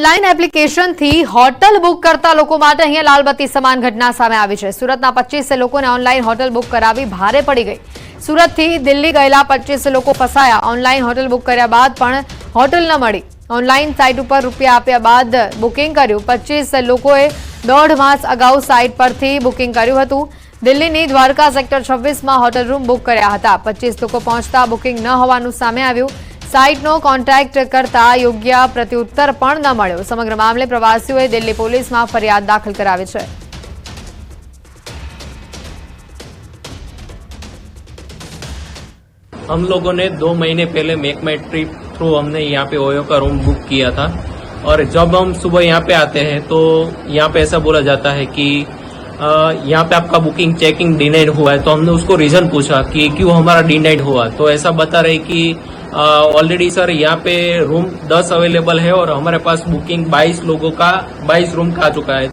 Online એપ્લિકેશનથી hotel book કરતા લોકો માટે અહીંયા લાલબત્તી સમાન ઘટના સામે આવી છે. સુરતના પચીસ લોકોને ઓનલાઈન હોટલ બુક કરાવી ભારે પડી ગઈ. સુરતથી દિલ્હી ગયેલા પચીસ લોકો ફસાયા. ઓનલાઈન હોટલ બુક કર્યા બાદ પણ હોટલ ન મળી. ઓનલાઈન સાઇટ ઉપર રૂપિયા આપ્યા બાદ બુકિંગ કર્યું. પચીસ લોકોએ દોઢ માસ અગાઉ સાઇટ પરથી બુકિંગ કર્યું હતું. દિલ્હીની દ્વારકા સેક્ટર છવ્વીસમાં હોટલ રૂમ બુક કર્યા હતા. પચીસ લોકો પહોંચતા બુકિંગ ન હોવાનું સામે આવ્યું. સાઇટનો કોન્ટેક્ટ કરતા યોગ્ય પ્રત્યુત્તર પણ ન મળ્યો સમગ્ર મામલે પ્રવાસીઓએ દિલ્હી પોલીસમાં ફરિયાદ દાખલ કરાવી છે हम लोगों ने दो महीने पहले मेक माई ट्रिप थ्रू हमने यहाँ पे ओयो का रूम बुक किया था और जब हम सुबह यहाँ पे आते हैं तो यहाँ पे ऐसा बोला जाता है कि अ, यहाँ पे आपका बुकिंग चेकिंग डिनाइड हुआ है तो हमने उसको रीजन पूछा कि क्यों हमारा डिनाइड हुआ तो ऐसा बता रहे कि ऑलरेडी सर यहाँ पे रूम 10 अवेलेबल है और हमारे पास बुकिंग 22 लोगों का 22 रूम का आ चुका है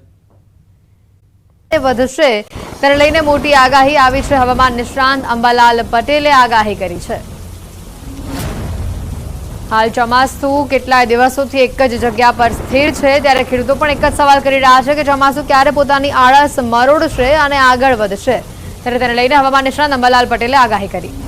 વધશે તેને લઈને મોટી આગાહી આવી છે હવામાન નિષ્ણાંત અંબાલાલ પટેલે આગાહી કરી છે હાલ ચોમાસું કેટલાય દિવસોથી એક જ જગ્યા પર સ્થિર છે ત્યારે ખેડૂતો પણ એક જ સવાલ કરી રહ્યા છે કે ચોમાસું ક્યારે પોતાની આળસ મરોડશે અને આગળ વધશે ત્યારે તેને લઈને હવામાન નિષ્ણાંત અંબાલાલ પટેલે આગાહી કરી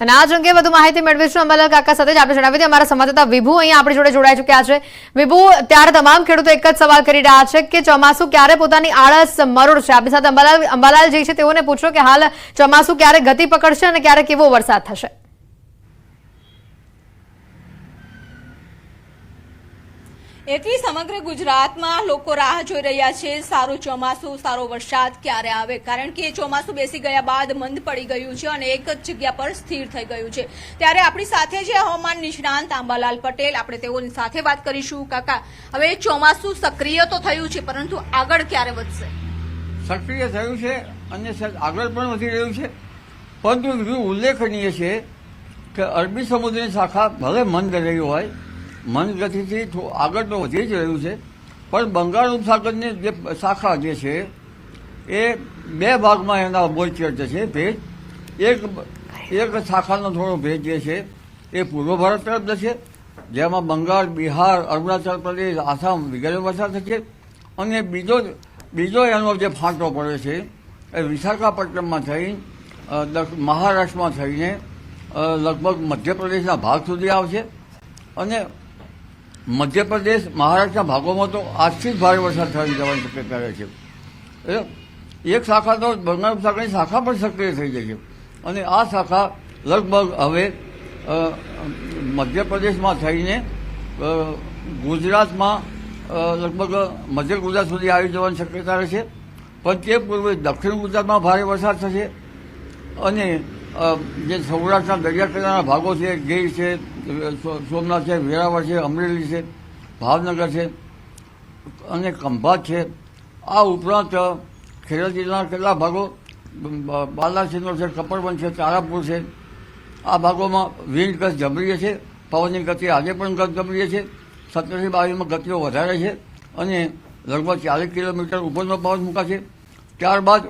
અને આ અંગે વધુ માહિતી મેળવીશું અંબાલાલ કાકા સાથે જ. આપણે જણાવી દઈએ, અમારા સંવાદદાતા વિભુ અહીંયા આપણી જોડે જોડાઈ ચૂક્યા છે. વિભુ, ત્યારે તમામ ખેડૂતો એક જ સવાલ કરી રહ્યા છે કે ચોમાસું ક્યારે પોતાની આળસ મરોડ છે? આપણી સાથે અંબાલાલ અંબાલાલ જે છે તેઓને પૂછો કે હાલ ચોમાસું ક્યારે ગતિ પકડશે અને ક્યારે કેવો વરસાદ થશે? એથી સમગ્ર ગુજરાતમાં લોકો રાહ જોઈ રહ્યા છે. સારું ચોમાસું, સારો વરસાદ ક્યારે આવે? કારણ કે ચોમાસું બેસી ગયા બાદ મંદ પડી ગયું છે અને એક જ જગ્યા પર સ્થિર થઈ ગયું છે. ત્યારે આપણી સાથે છે હવામાન નિષ્ણાંત આંબાલાલ પટેલ. આપણે તેઓની સાથે વાત કરીશું. કાકા, હવે ચોમાસું સક્રિય તો થયું છે, પરંતુ આગળ ક્યારે વધશે? સક્રિય થયું છે અને આગળ પણ વધી રહ્યું છે. પરંતુ ઉલ્લેખનીય છે કે અરબી સમુદ્રની શાખા ભલે મંદ રહી હોય મંદ ગતિથી આગળ તો વધી જ રહ્યું છે. પણ બંગાળ ઉપસાગરની જે શાખા જે છે, એ બે ભાગમાં એના બોચર છે ભેજ. એક એક શાખાનો થોડો ભેજ જે છે, એ પૂર્વ ભારત તરફ જશે જેમાં બંગાળ, બિહાર, અરુણાચલ પ્રદેશ, આસામ વગેરે વરસાદ થશે. અને બીજો બીજો એનો જે ફાંટો પડે છે, એ વિશાખાપટ્ટનમમાં થઈ મહારાષ્ટ્રમાં થઈને લગભગ મધ્યપ્રદેશના ભાગ સુધી આવશે. અને મધ્યપ્રદેશ, મહારાષ્ટ્રના ભાગોમાં તો આજથી જ ભારે વરસાદ થઈ જવાની શક્યતા રહે છે. એટલે એક શાખા તો બંગાળ ઉપસાગરની શાખા પણ સક્રિય થઈ જશે અને આ શાખા લગભગ હવે મધ્યપ્રદેશમાં થઈને ગુજરાતમાં લગભગ મધ્ય ગુજરાત સુધી આવી જવાની શક્યતા રહેશે પણ તે પૂર્વે દક્ષિણ ગુજરાતમાં ભારે વરસાદ થશે. અને જે સૌરાષ્ટ્રના દરિયા કિનારાના ભાગો છે, ગીર છે સોમનાથ છે, વેરાવળ છે, અમરેલી છે, ભાવનગર છે, અને ખંભાત છે. આ ઉપરાંત ખેડા જિલ્લાના કેટલા ભાગો બાલાસિનોર છે કપડવન છે, તારાપુર છે. આ ભાગોમાં વિન્ડ ગત જબરીએ છે, પવનની ગતિ આજે પણ ગત જબરીએ છે, સત્તરથી બાવીસમાં ગતિઓ વધારે છે, અને લગભગ ચાલીસ કિલોમીટર ઉપરનો પવન મૂકાશે. ત્યારબાદ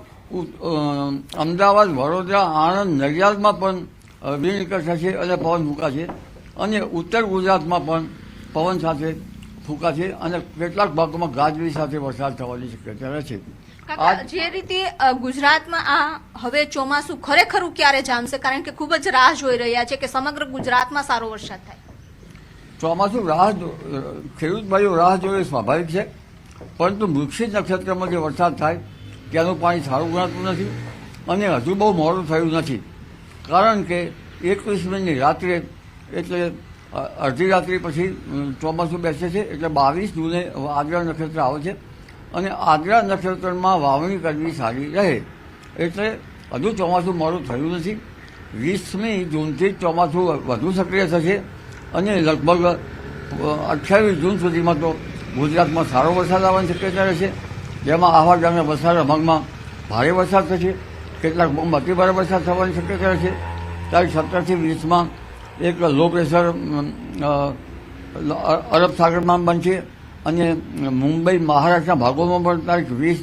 અમદાવાદ વડોદરા આણંદ નડિયાદમાં પણ વિન્ડ થશે અને પવન ફૂંકાશે. અને ઉત્તર ગુજરાતમાં પણ પવન સાથે ફૂંકાશે અને કેટલાક ભાગોમાં ગાજવી સાથે વરસાદ થવાની શક્યતા રહેશે જે રીતે ગુજરાતમાં આ હવે ચોમાસું ખરેખર ક્યારે જામશે કારણ કે ખૂબ જ રાહ જોઈ રહ્યા છે કે સમગ્ર ગુજરાતમાં સારો વરસાદ થાય. ચોમાસું રાહ જો- ખેડૂત ભાઈઓ રાહ જોઈએ સ્વાભાવિક છે. પરંતુ વૃક્ષિત નક્ષત્રમાં જે વરસાદ થાય ત્યાંનું પાણી સારું ગણાતું નથી અને હજુ બહુ મોડું થયું નથી. કારણ કે એકવીસ મિનિટની રાત્રે, એટલે અડધી રાત્રિ પછી ચોમાસું બેસે છે, એટલે બાવીસ જૂને આગ્રા નક્ષત્ર આવે છે અને આગ્રા નક્ષત્રમાં વાવણી કરવી સારી રહે. એટલે હજુ ચોમાસું મોડું થયું નથી. વીસમી જૂનથી ચોમાસું વધુ સક્રિય થશે અને લગભગ અઠ્યાવીસ જૂન સુધીમાં તો ગુજરાતમાં સારો વરસાદ આવવાની શક્યતા રહેશે. જેમાં આહવા ગામના વસારા ભાગમાં ભારે વરસાદ થશે. કેટલાક ભાગમાં અતિ ભારે વરસાદ થવાની શક્યતા રહેશે તારીખ સત્તરથી વીસમાં એક લો પ્રેશર અરબ સાગરમાં બનશે. અને મુંબઈ, મહારાષ્ટ્રના ભાગોમાં પણ તારીખ વીસ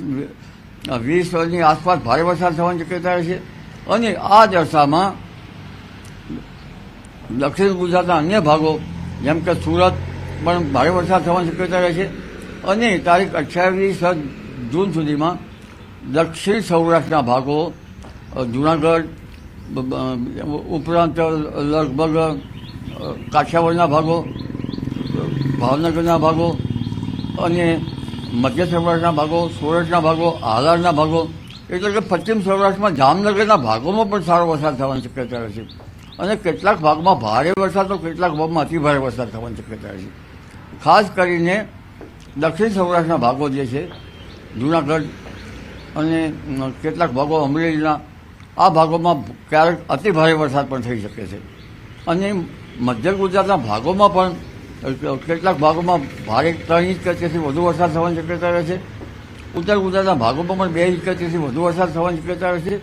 વીસની આસપાસ ભારે વરસાદ થવાની શક્યતા રહેશે અને આ દશામાં દક્ષિણ ગુજરાતના અન્ય ભાગો, જેમ કે સુરત, પણ ભારે વરસાદ થવાની શક્યતા રહે છે. અને તારીખ અઠ્યાવીસ જૂન સુધીમાં દક્ષિણ સૌરાષ્ટ્રના ભાગો જુનાગઢ ઉપરાંત લગભગ કાઠિયાવાડના ભાગો ભાવનગરના ભાગો અને મધ્ય સૌરાષ્ટ્રના ભાગો સુરતના ભાગો હાલારના ભાગો. એટલે કે પશ્ચિમ સૌરાષ્ટ્રમાં જામનગરના ભાગોમાં પણ સારો વરસાદ થવાની શક્યતા રહેશે અને કેટલાક ભાગમાં ભારે વરસાદ તો કેટલાક ભાગમાં અતિ ભારે વરસાદ થવાની શક્યતા રહેશે ખાસ કરીને દક્ષિણ સૌરાષ્ટ્રના ભાગો જે છે જુનાગઢ અને કેટલાક ભાગો અમરેલીના, આ ભાગોમાં ક્યારેક અતિ ભારે વરસાદ પણ થઈ શકે છે. અને મધ્ય ગુજરાતના ભાગોમાં પણ કેટલાક ભાગોમાં ભારે ત્રણ ઇંચ કરતાથી વધુ વરસાદ થવાની શક્યતા રહે છે. ઉત્તર ગુજરાતના ભાગોમાં પણ બે ઇંચ કરતાથી વધુ વરસાદ થવાની શક્યતા રહે છે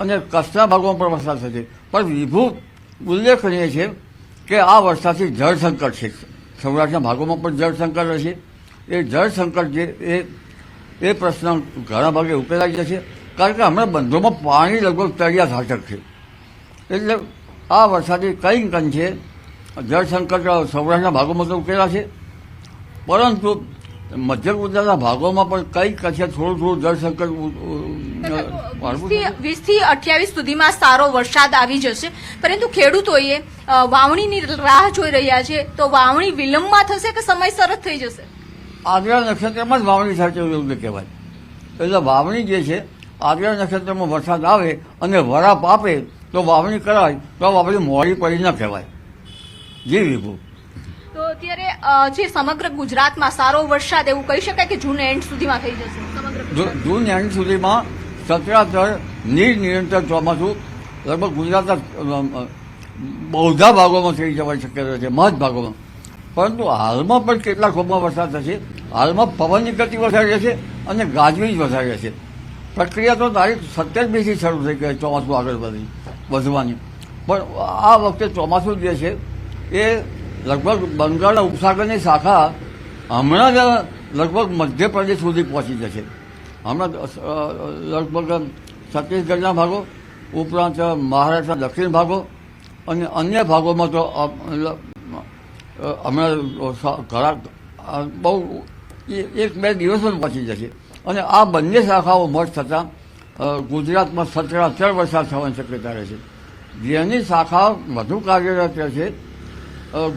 અને કચ્છના ભાગોમાં પણ વરસાદ થશે. પણ વિભુ ઉલ્લેખનીય છે કે આ વરસાદથી જળ સંકટ છે. સૌરાષ્ટ્રના ભાગોમાં પણ જળ સંકટ રહેશે. એ જળ સંકટ જે, એ એ પ્રશ્ન ઘણા ભાગે ઉકેલાઈ જશે કારણ કે હમણાં બંધોમાં પાણી લગભગ તળિયા ઘાટક છે. એટલે આ વરસાદી કઈ કન છે? જળ સંકટ સૌરાષ્ટ્રના ભાગોમાં તો ઉકેલાશે પરંતુ મધ્ય ગુજરાતના ભાગોમાં પણ કંઈક કશે થોડું થોડું જળ સંકટ ઉ- ઉ- વાળવું થશે. વીસથી અઠ્યાવીસ સુધીમાં સારો વરસાદ આવી જશે. પરંતુ ખેડૂતોએ વાવણીની રાહ જોઈ રહ્યા છે. તો વાવણી વિલંબમાં થશે કે સમયસર જ થઈ જશે? આગ્રા નક્ષત્રમાં જ વાવણી થાય છે યોગ્ય કહેવાય. એટલે વાવણી જે છે આગ્રા નક્ષત્રમાં વરસાદ આવે અને વરાપ આપે તો વાવણી કરાય તો વાવણી મોડી પડી ન કહેવાય. જી વિભુ. તો અત્યારે જે સમગ્ર ગુજરાતમાં સારો વરસાદ એવું કહી શકાય કે જૂન એન્ડ સુધીમાં થઈ જશે? જૂન એન્ડ સુધીમાં સત્રાસર નીર નિરંતર ચોમાસું લગભગ ગુજરાતના બહુધા ભાગોમાં થઈ જવાની શક્યતા છે મહદ ભાગોમાં. પરંતુ હાલમાં પણ કેટલાક ભાગમાં વરસાદ થશે હાલમાં પવનની ગતિ વધારે છે અને ગાજવીજ વધારે છે. પ્રક્રિયા તો તારીખ સત્યાવીસથી શરૂ થઈ ગઈ ચોમાસું આગળ વધી વધવાની. પણ આ વખતે ચોમાસું જે છે, એ લગભગ બંગાળના ઉપસાગરની શાખા હમણાં જ લગભગ મધ્યપ્રદેશ સુધી પહોંચી જશે. હમણાં લગભગ છત્તીસગઢના ભાગો, ઉપરાંત મહારાષ્ટ્રના દક્ષિણ ભાગો અને અન્ય ભાગોમાં તો હમણાં ઘણા, બહુ એ- એક બે દિવસમાં પહોંચી જશે. અને આ બંને શાખાઓ મઠ થતાં ગુજરાતમાં સત્તર વરસાદ થવાની શક્યતા રહેશે. જેની શાખા વધુ કાર્યરત છે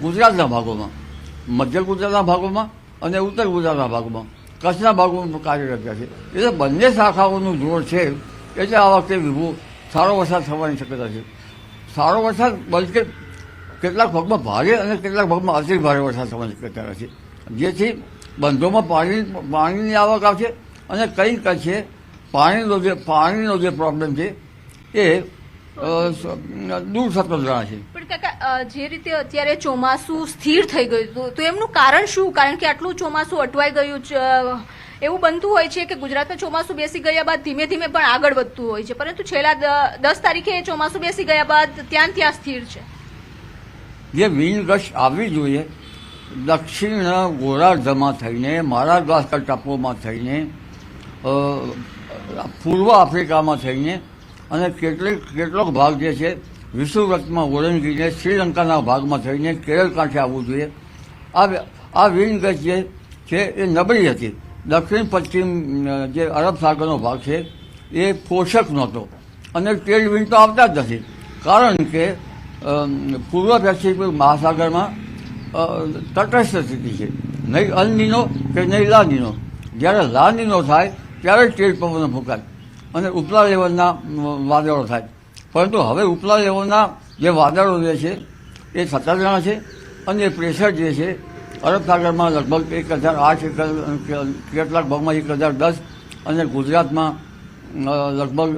ગુજરાતના ભાગોમાં. મધ્ય ગુજરાતના ભાગોમાં અને ઉત્તર ગુજરાતના ભાગોમાં કચ્છના ભાગોમાં કાર્યરત છે એટલે બંને શાખાઓનું જોર છે, એટલે આ વખતે વિભુ સારો વરસાદ થવાની શક્યતા છે. સારો વરસાદ બલકે કેટલાક ભાગમાં ભારે અને કેટલાક ભાગમાં અતિ ભારે વરસાદ થવાની શક્યતા રહે છે જેથી બંધોમાં પાણી પાણીની આવક આવશે અને કઈ છે પાણીનો જે પાણીનો જે પ્રોબ્લેમ છે એ દૂર થતો જણાશે પણ કાકા જે રીતે અત્યારે ચોમાસું સ્થિર થઈ ગયું હતું તો એમનું કારણ શું? કારણ કે આટલું ચોમાસું અટવાઈ ગયું એવું બનતું હોય છે કે ગુજરાતમાં ચોમાસું બેસી ગયા બાદ ધીમે ધીમે પણ આગળ વધતું હોય છે પરંતુ છેલ્લા દસ તારીખે ચોમાસું બેસી ગયા બાદ ત્યાં ત્યાં સ્થિર છે. જે વિનગશ આવવી જોઈએ દક્ષિણ ગોરાર્ધમાં થઈને મારાગાસ્કર ટાપુમાં થઈને પૂર્વ આફ્રિકામાં થઈને અને કેટલીક, કેટલોક ભાગ જે છે વિષુવ્રતમાં ઓળંગીને શ્રીલંકાના ભાગમાં થઈને કેરળ કાંઠે આવવું જોઈએ. આ આ વિનગશ જે છે, એ નબળી હતી. દક્ષિણ પશ્ચિમ જે અરબ સાગરનો ભાગ છે, એ પોષક નહોતો અને તેલ વિન તો આવતા જ નથી. કારણ કે પૂર્વ પેસિફિક મહાસાગરમાં તટસ્થ સ્થિતિ છે. નહીં અલનીનો કે નહીં લા નીનો જ્યારે લા નીનો થાય, ત્યારે જ તેલ પવનો ફૂંકાય. અને ઉપલા લેવલના વાદળો થાય. પરંતુ હવે ઉપલા લેવલના જે વાદળો જે છે, એ થતા જણા છે અને પ્રેશર જે છે અરબ સાગરમાં લગભગ એક હજાર આઠ કેટલાક ભાગમાં એક હજાર દસ અને ગુજરાતમાં લગભગ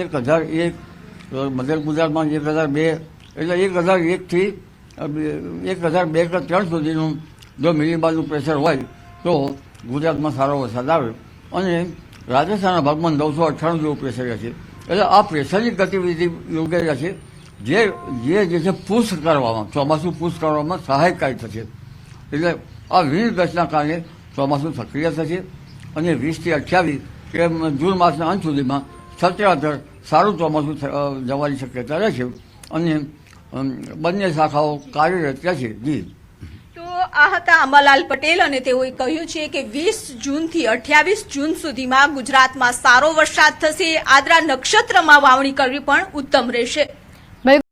એક હજાર એક, મધ્ય ગુજરાતમાં એક હજાર બે, એટલે એક હજાર એકથી એક હજાર બે કે ત્રણ સુધીનું જો મિલીબારનું પ્રેશર હોય તો ગુજરાતમાં સારો વરસાદ આવે. અને રાજસ્થાનના ભાગમાં નવસો અઠ્ઠાણું જેવું પ્રેશર છે એટલે આ પ્રેશરની ગતિવિધિ યોગ્ય છે જે જે જે છે પુશ કરવામાં, ચોમાસું પુશ કરવામાં સહાયકારી થશે. એટલે આ વીર ગસના કારણે ચોમાસું સક્રિય થશે. અને વીસથી અઠ્યાવીસ, કે જૂન માસના અંત સુધીમાં સત્યાધર સારું ચોમાસું જવાની શક્યતા રહેશે. અને બંને શાખાઓ કાર્યરત રહેશે. જી. આ હતા અંબાલાલ પટેલ અને તેઓએ કહ્યું છે કે વીસ જૂનથી અઠ્યાવીસ જૂન સુધીમાં ગુજરાતમાં સારો વરસાદ થશે. આદરા નક્ષત્રમાં વાવણી કરવી પણ ઉત્તમ રહેશે.